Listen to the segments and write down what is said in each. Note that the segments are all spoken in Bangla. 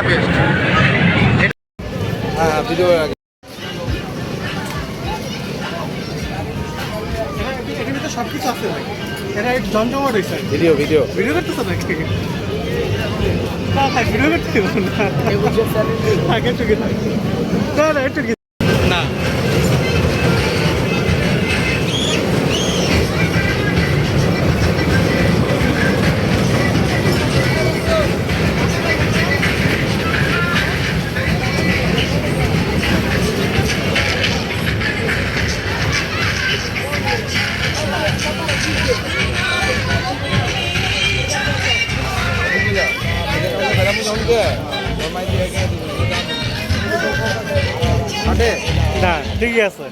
কোনটা বেস্ট হ্যাঁ ভিডিও সব কিছু আছে ভাই। এটা একটু জমজমাট হয়েছে ভিডিও ভিডিও ভিডিও করতেছো নাকি? না ভিডিও করতে না। একটু না ঠিকই আছে।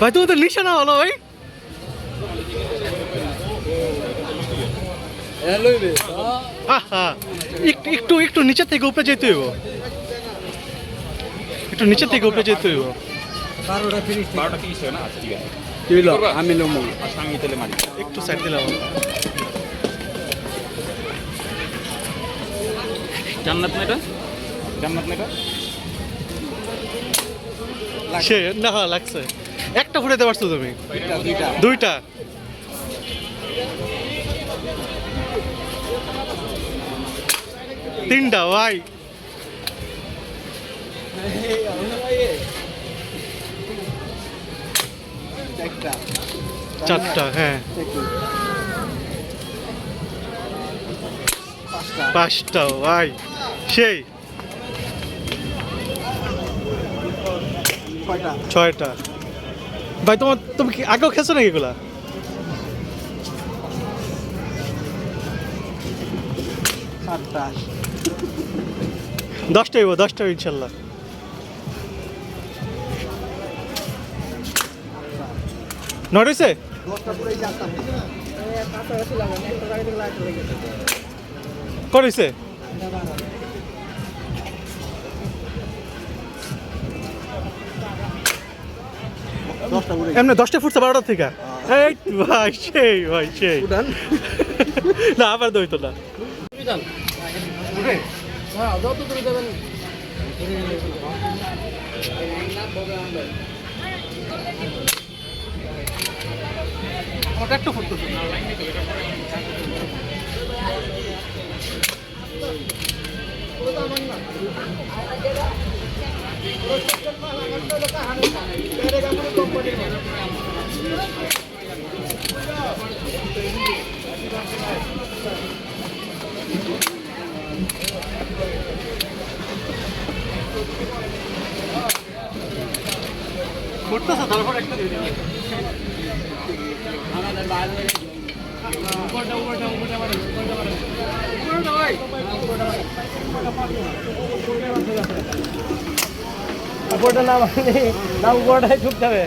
ভাই তুমি তো নিশানা হলো ভাই। একটু একটু একটু নিচে থেকে উপরে যেতে হইব। একটু নিচে থেকে উপরে যেতে হইব। আচ্ছা আমি একটু সাইড দিলাম। জান্নাত না এটা? জান্নাত না সে না লাগছে। একটা ফুটাতে পারছ তুমি? দুইটা তিনটা ভাই। চারটা। হ্যাঁ। পাঁচটা। ভাই। সেই। ছয়টা। ভাই তোমার তুমি কি আগেও খেয়েছো নাকি এগুলা? দশটা হইব দশটা ইনশাল্লাহ। নয় করেছে এমনি দশটা ফুটছে বারোটা থেকে। এই ভাই সেই ভাই সেই। না আবার দইতো না। ওটা একটু ফুটতেছে? ফুটতেছে তারপর একটা দিয়ে দিবি উপরটা না মানে না উপরটাই ঢুকতে হবে।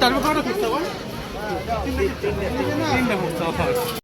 তারপর কটা খুঁজতে হবে তিনটা খুঁজতে হবে